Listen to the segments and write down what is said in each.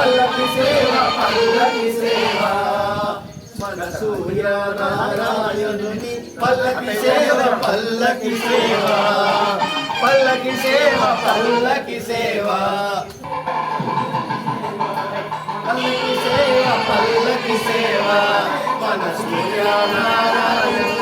పల్లకి సేవ పల్లకి సేవ. మన సూర్య నారాయణుని పల్లకి సేవ పల్లకి సేవ. పల్లకి సేవ పల్లకి సేవ. పల్లకి సేవ పల్లకి సేవ. మన సూర్య నారాయణ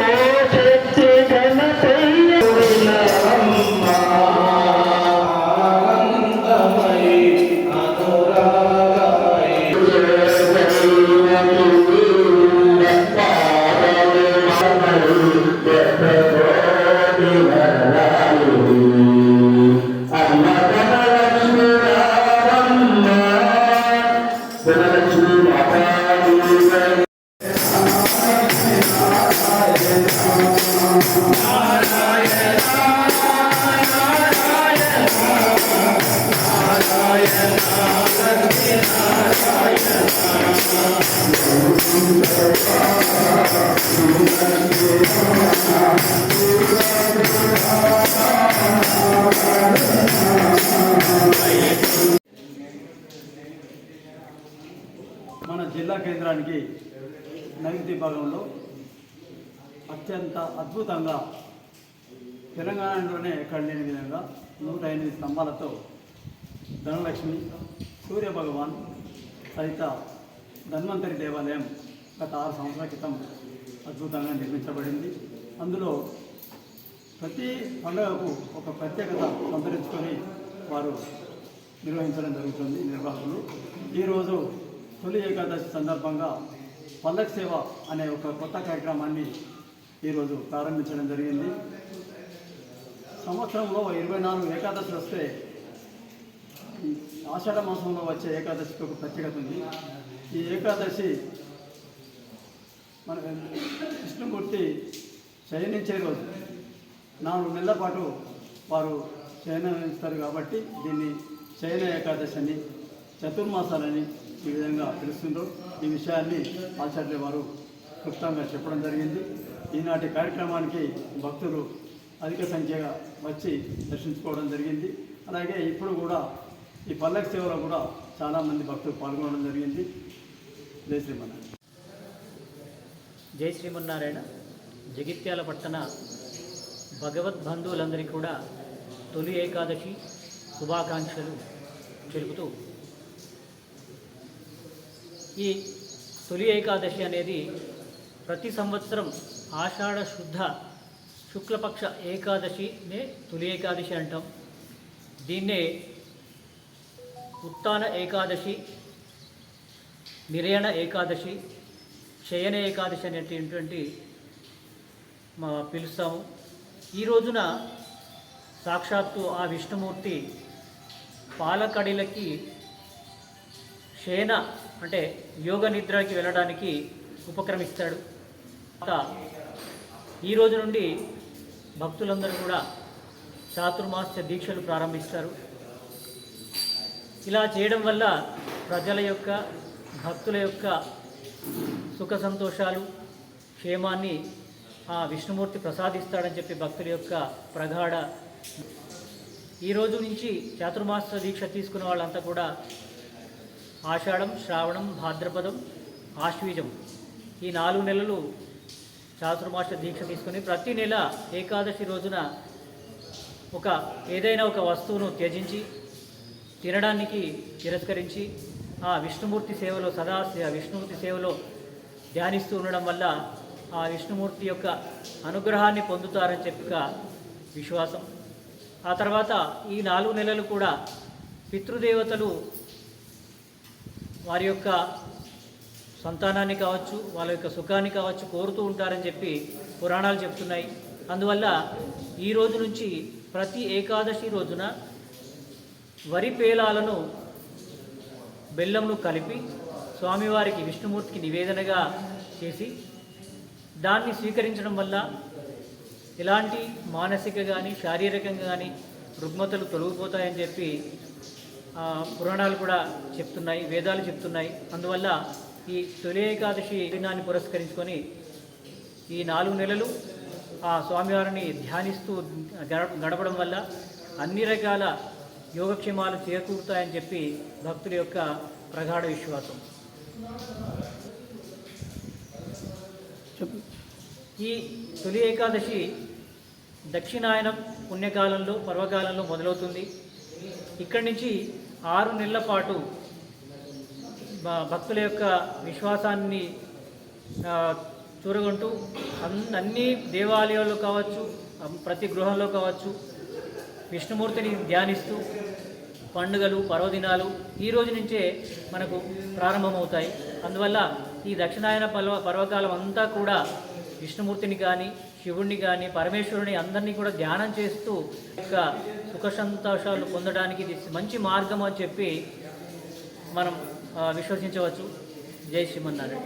మన జిల్లా నైరుతి భాగంలో అత్యంత అద్భుతంగా తెలంగాణలోనే ఎక్కడ లేని విధంగా నూట ఎనిమిది స్తంభాలతో ధనలక్ష్మి సూర్య భగవాన్ సహిత ధన్వంతరి దేవాలయం గత ఆరు సంవత్సరాల క్రితం అద్భుతంగా నిర్మించబడింది. అందులో ప్రతి పండుగకు ఒక ప్రత్యేకత సంతరించుకొని వారు నిర్వహించడం జరుగుతుంది నిర్వాహకులు. ఈరోజు తొలి ఏకాదశి సందర్భంగా పల్లక్ సేవ అనే ఒక కొత్త కార్యక్రమాన్ని ఈరోజు ప్రారంభించడం జరిగింది. సంవత్సరంలో ఇరవై నాలుగు ఏకాదశి వస్తే ఆషాఢ మాసంలో వచ్చే ఏకాదశికి ఒక ప్రత్యేకత ఉంది. ఈ ఏకాదశి మన విష్ణుమూర్తి శయనించే రోజు నాలుగు నెలల పాటు వారు శయనిస్తారు కాబట్టి దీన్ని శయన ఏకాదశి అని చతుర్మాసాలని ఈ విధంగా పిలుస్తుండ్రు. ఈ విషయాన్ని ఆచార్య వారు క్లుప్తంగా చెప్పడం జరిగింది. ఈనాటి కార్యక్రమానికి భక్తులు అధిక సంఖ్యగా వచ్చి దర్శించుకోవడం జరిగింది. అలాగే ఇప్పుడు కూడా ఈ పల్లక సేవలో కూడా చాలామంది భక్తులు పాల్గొనడం జరిగింది. జై శ్రీమన్నారాయణ. జై శ్రీమన్నారాయణ. జగిత్యాల పట్టణ భగవద్బంధువులందరికీ కూడా తొలి ఏకాదశి శుభాకాంక్షలు తెలుపుతూ ఈ తొలి ఏకాదశి అనేది ప్రతి సంవత్సరం ఆషాఢ శుద్ధ శుక్లపక్ష ఏకాదశినే తొలి ఏకాదశి అంటాం. దీన్నే ఉత్తాన ఏకాదశి నిరయణ ఏకాదశి శయన ఏకాదశి అనేటువంటి మా పిలుస్తాము. ఈ రోజున సాక్షాత్తు ఆ విష్ణుమూర్తి పాలకడిలకి శయన అంటే యోగ నిద్రకి వెళ్ళడానికి ఉపక్రమిస్తాడు. తర్వాత ఈ రోజు నుండి భక్తులందరూ కూడా చాతుర్మాస్య దీక్షలు ప్రారంభిస్తారు. ఇలా చేయడం వల్ల ప్రజల యొక్క భక్తుల యొక్క సుఖ సంతోషాలు క్షేమాన్ని ఆ విష్ణుమూర్తి ప్రసాదిస్తాడని చెప్పి భక్తుల యొక్క ప్రగాఢ ఈ రోజు నుంచి చాతుర్మాస దీక్ష తీసుకున్న వాళ్ళంతా కూడా ఆషాఢం శ్రావణం భాద్రపదం ఆశ్వీజం. ఈ నాలుగు నెలలు చాతుర్మాస దీక్ష తీసుకుని ప్రతి నెల ఏకాదశి రోజున ఒక ఏదైనా ఒక వస్తువును త్యజించి తినడానికి తిరస్కరించి ఆ విష్ణుమూర్తి సేవలో సదా విష్ణుమూర్తి సేవలో ధ్యానిస్తూ ఉండడం వల్ల ఆ విష్ణుమూర్తి యొక్క అనుగ్రహాన్ని పొందుతారని చెప్పి విశ్వాసం. ఆ తర్వాత ఈ నాలుగు నెలలు కూడా పితృదేవతలు వారి యొక్క సంతానాన్ని కావచ్చు వాళ్ళ యొక్క సుఖాన్ని కావచ్చు కోరుతూ ఉంటారని చెప్పి పురాణాలు చెప్తున్నాయి. అందువల్ల ఈ రోజు నుంచి ప్రతి ఏకాదశి రోజున వరి పేలాలను బెల్లంను కలిపి స్వామివారికి విష్ణుమూర్తికి నివేదనగా చేసి దాన్ని స్వీకరించడం వల్ల ఎలాంటి మానసిక కానీ శారీరకంగా కానీ రుగ్మతలు తొలగిపోతాయని చెప్పి పురాణాలు కూడా చెప్తున్నాయి వేదాలు చెప్తున్నాయి. అందువల్ల ఈ తొలి ఏకాదశి దినాన్ని పురస్కరించుకొని ఈ నాలుగు నెలలు ఆ స్వామివారిని ధ్యానిస్తూ గడపడం వల్ల అన్ని రకాల యోగక్షేమాలు చేకూరుతాయని చెప్పి భక్తుల యొక్క ప్రగాఢ విశ్వాసం. ఈ తొలి ఏకాదశి దక్షిణాయనం పుణ్యకాలంలో పర్వకాలంలో మొదలవుతుంది. ఇక్కడి నుంచి ఆరు నెలల పాటు భక్తుల యొక్క విశ్వాసాన్ని చూరగొంటూ అన్- అన్ని దేవాలయాల్లో కావచ్చు ప్రతి గృహంలో కావచ్చు విష్ణుమూర్తిని ధ్యానిస్తూ పండుగలు పర్వదినాలు ఈ రోజు నుంచే మనకు ప్రారంభమవుతాయి. అందువల్ల ఈ దక్షిణాయన పర్వ పర్వకాలం అంతా కూడా విష్ణుమూర్తిని కానీ శివుణ్ణి కానీ పరమేశ్వరుని అందరినీ కూడా ధ్యానం చేస్తూ యొక్క సుఖ సంతోషాలు పొందడానికి ఇది మంచి మార్గం అని చెప్పి మనం విశ్వసించవచ్చు. జై శ్రీమన్నారాయణ.